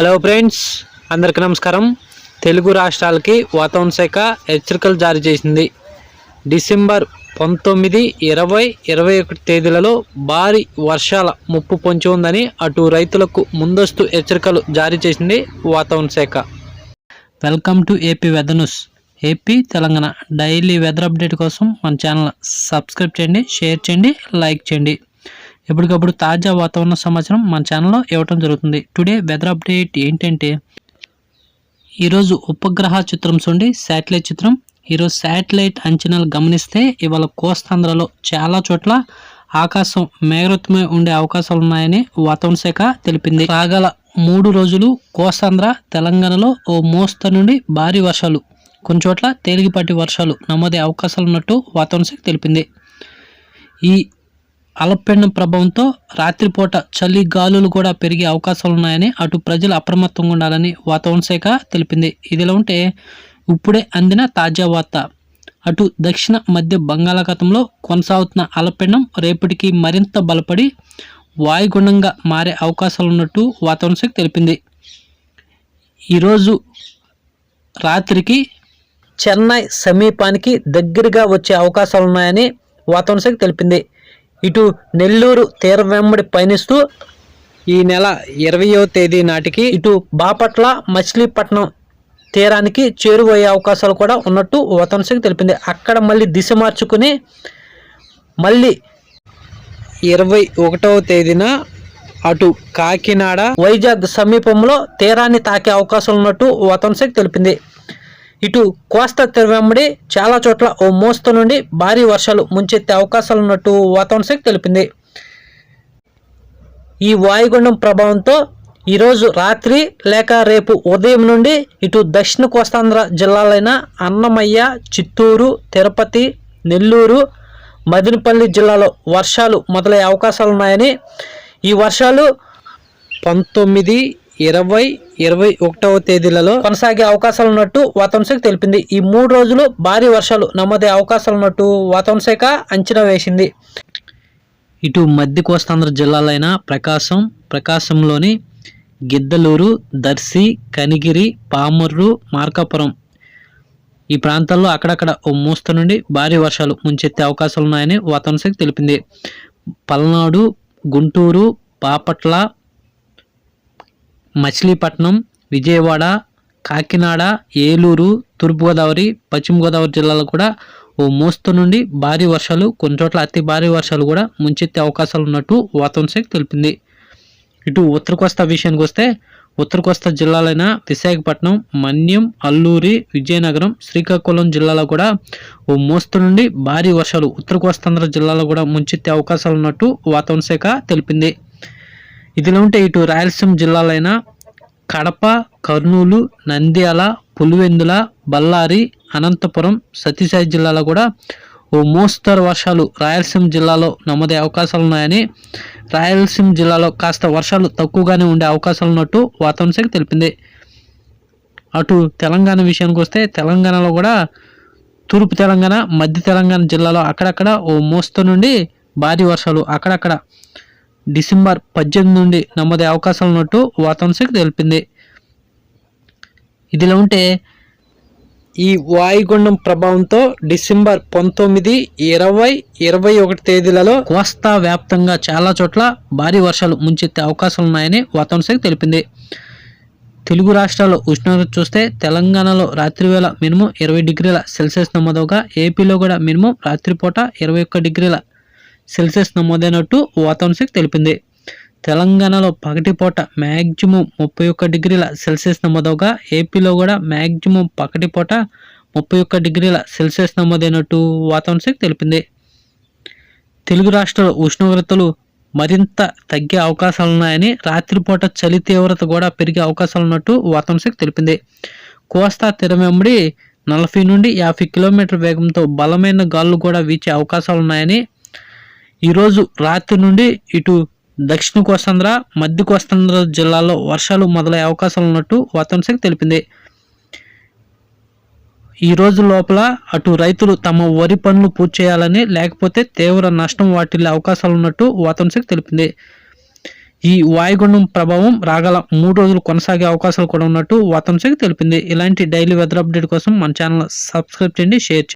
Hello friends అందరికీ నమస్కారం. తెలుగు రాష్ట్రాలకి వాతావరణ శాఖ హెచ్చరికలు జారీ చేసింది. డిసెంబర్ పంతొమ్మిది ఇరవై ఇరవై ఒకటి తేదీలలో భారీ వర్షాల ముప్పు పొంచి ఉందని అటు రైతులకు ముందస్తు హెచ్చరికలు జారీ చేసింది వాతావరణ శాఖ. Welcome to AP weather news AP Telangana. Daily weather update కోసం మన ఛానల్ సబ్స్క్రైబ్ చేయండి షేర్ చేయండి లైక్ చేయండి. ఎప్పటికప్పుడు తాజా వాతావరణ సమాచారం మన ఛానల్లో ఇవ్వటం జరుగుతుంది. టుడే వెదర్ అప్డేట్ ఏంటంటే ఈరోజు ఉపగ్రహ చిత్రం చూడండి శాటిలైట్ చిత్రం. ఈరోజు శాటిలైట్ అంచనాలు గమనిస్తే ఇవాళ కోస్తాంధ్రలో చాలా చోట్ల ఆకాశం మేఘవృతమై ఉండే అవకాశాలు ఉన్నాయని వాతావరణ శాఖ తెలిపింది. రాగల మూడు రోజులు కోస్తాంధ్ర తెలంగాణలో ఓ మోస్త నుండి భారీ వర్షాలు కొన్ని చోట్ల తేలికపాటి వర్షాలు నమోదే అవకాశాలు ఉన్నట్టు వాతావరణ శాఖ తెలిపింది. ఈ అల్పపీడనం ప్రభావంతో రాత్రిపూట చలి గాలులు కూడా పెరిగే అవకాశాలు ఉన్నాయని అటు ప్రజలు అప్రమత్తంగా ఉండాలని వాతావరణ శాఖ తెలిపింది. ఇదిలా ఉంటే ఇప్పుడే అందిన తాజా వార్త. అటు దక్షిణ మధ్య బంగాళాఖాతంలో కొనసాగుతున్న అల్పపీడనం రేపటికి మరింత బలపడి వాయుగుణంగా మారే అవకాశాలు ఉన్నట్టు వాతావరణ శాఖ తెలిపింది. ఈరోజు రాత్రికి చెన్నై సమీపానికి దగ్గరగా వచ్చే అవకాశాలు ఉన్నాయని వాతావరణ శాఖ తెలిపింది. ఇటు నెల్లూరు తీరం వెంబడి పయనిస్తూ ఈ నెల ఇరవయో తేదీ నాటికి ఇటు బాపట్ల మచిలీపట్నం తీరానికి చేరువయ్యే అవకాశాలు కూడా ఉన్నట్టు వాతావరణ తెలిపింది. అక్కడ మళ్ళీ దిశ మార్చుకుని మళ్ళీ ఇరవై ఒకటవ తేదీన అటు కాకినాడ వైజాగ్ సమీపంలో తీరాన్ని తాకే అవకాశం ఉన్నట్టు వాతావరణ తెలిపింది. ఇటు కోస్తా వెంబడి చాలా చోట్ల ఓ మోస్తరు నుండి భారీ వర్షాలు ముంచెత్తే అవకాశాలు ఉన్నట్టు వాతావరణ శాఖ తెలిపింది. ఈ వాయుగుండం ప్రభావంతో ఈరోజు రాత్రి లేక రేపు ఉదయం నుండి ఇటు దక్షిణ కోస్తాంధ్ర జిల్లాలైన అన్నమయ్య చిత్తూరు తిరుపతి నెల్లూరు మదినపల్లి జిల్లాలో వర్షాలు మొదలయ్యే అవకాశాలు ఉన్నాయని ఈ వర్షాలు పంతొమ్మిది ఇరవై ఇరవై ఒకటవ తేదీలలో కొనసాగే అవకాశాలు ఉన్నట్టు వాతావరణ శాఖ తెలిపింది. ఈ మూడు రోజులు భారీ వర్షాలు నమోదే అవకాశాలు ఉన్నట్టు వాతావరణ శాఖ అంచనా వేసింది. ఇటు మధ్య కోస్తాంధ్ర జిల్లాలైన ప్రకాశం ప్రకాశంలోని గిద్దలూరు దర్శి కనిగిరి పామర్రు మార్కాపురం ఈ ప్రాంతాల్లో అక్కడక్కడ ఓ మూస్త నుండి భారీ వర్షాలు ముంచెత్తే అవకాశాలు ఉన్నాయని వాతావరణ శాఖ తెలిపింది. పల్నాడు గుంటూరు బాపట్ల మచిలీపట్నం విజయవాడ కాకినాడ ఏలూరు తూర్పుగోదావరి పశ్చిమ గోదావరి జిల్లాలో కూడా ఓ మోస్తు నుండి భారీ వర్షాలు కొన్ని చోట్ల అతి భారీ వర్షాలు కూడా ముంచెత్తే అవకాశాలు ఉన్నట్టు వాతావరణ శాఖ తెలిపింది. ఇటు ఉత్తర కోస్తా విషయానికి వస్తే ఉత్తర కోస్తా జిల్లాలైన విశాఖపట్నం మన్యం అల్లూరి విజయనగరం శ్రీకాకుళం జిల్లాలో కూడా ఓ మోస్తు నుండి భారీ వర్షాలు ఉత్తర కోస్తాంధ్ర జిల్లాలో కూడా ముంచెత్తే అవకాశాలు ఉన్నట్టు వాతావరణ శాఖ తెలిపింది. ఇదిలో ఉంటే ఇటు రాయలసీమ జిల్లాలైన కడప కర్నూలు నంద్యాల పులివెందుల బళ్ళారి అనంతపురం సత్యసాయి జిల్లాలో కూడా ఓ మోస్తరు వర్షాలు రాయలసీమ జిల్లాలో నమోదే అవకాశాలు ఉన్నాయని రాయలసీమ జిల్లాలో కాస్త వర్షాలు తక్కువగానే ఉండే అవకాశాలు ఉన్నట్టు వాతావరణ శాఖ తెలిపింది. అటు తెలంగాణ విషయానికి వస్తే తెలంగాణలో కూడా తూర్పు తెలంగాణ మధ్య తెలంగాణ జిల్లాలో అక్కడక్కడ ఓ మోస్తరు నుండి భారీ వర్షాలు అక్కడక్కడ డిసెంబర్ పద్దెనిమిది నుండి నమోదే అవకాశాలు ఉన్నట్టు వాతావరణ శాఖ తెలిపింది. ఇదిలా ఉంటే ఈ వాయుగుండం ప్రభావంతో డిసెంబర్ పంతొమ్మిది ఇరవై ఇరవై ఒకటి తేదీలలో కోస్తా వ్యాప్తంగా చాలా చోట్ల భారీ వర్షాలు ముంచెత్తే అవకాశాలు ఉన్నాయని వాతావరణ శాఖ తెలిపింది. తెలుగు రాష్ట్రాల్లో ఉష్ణోగ్రత చూస్తే తెలంగాణలో రాత్రివేళ మినిమం ఇరవై డిగ్రీల సెల్సియస్ నమోదవగా ఏపీలో కూడా మినిమం రాత్రిపూట ఇరవై ఒక్క డిగ్రీల సెల్సియస్ నమోదైనట్టు వాతావరణ శాఖ తెలిపింది. తెలంగాణలో పగటిపూట మ్యాక్సిమం ముప్పై ఒక్క డిగ్రీల సెల్సియస్ నమోదవగా ఏపీలో కూడా మ్యాక్సిమం పగటిపూట ముప్పై ఒక్క డిగ్రీల సెల్సియస్ నమోదైనట్టు వాతావరణ శాఖ తెలిపింది. తెలుగు రాష్ట్రాల ఉష్ణోగ్రతలు మరింత తగ్గే అవకాశాలు ఉన్నాయని రాత్రిపూట చలి తీవ్రత కూడా పెరిగే అవకాశాలు ఉన్నట్టు వాతావరణ శాఖ తెలిపింది. కోస్తా తీరం వెంబడి నలభై నుండి యాభై కిలోమీటర్ వేగంతో బలమైన గాలులు కూడా వీచే అవకాశాలు ఉన్నాయని ఈరోజు రాత్రి నుండి ఇటు దక్షిణ కోస్తాంధ్ర మధ్య కోస్తాంధ్ర జిల్లాలో వర్షాలు మొదలయ్యే అవకాశాలు ఉన్నట్టు వాతావరణ శాఖ తెలిపింది. ఈ రోజు లోపల అటు రైతులు తమ వరి పనులు పూర్తి చేయాలని లేకపోతే తీవ్ర నష్టం వాటిల్లే అవకాశాలు ఉన్నట్టు వాతావరణ శాఖ తెలిపింది. ఈ వాయుగుండం ప్రభావం రాగల మూడు రోజులు కొనసాగే అవకాశాలు కూడా ఉన్నట్టు వాతావరణ శాఖ తెలిపింది. ఇలాంటి డైలీ వెదర్ అప్డేట్ కోసం మన ఛానల్ సబ్స్క్రైబ్ చేయండి షేర్ చేయండి.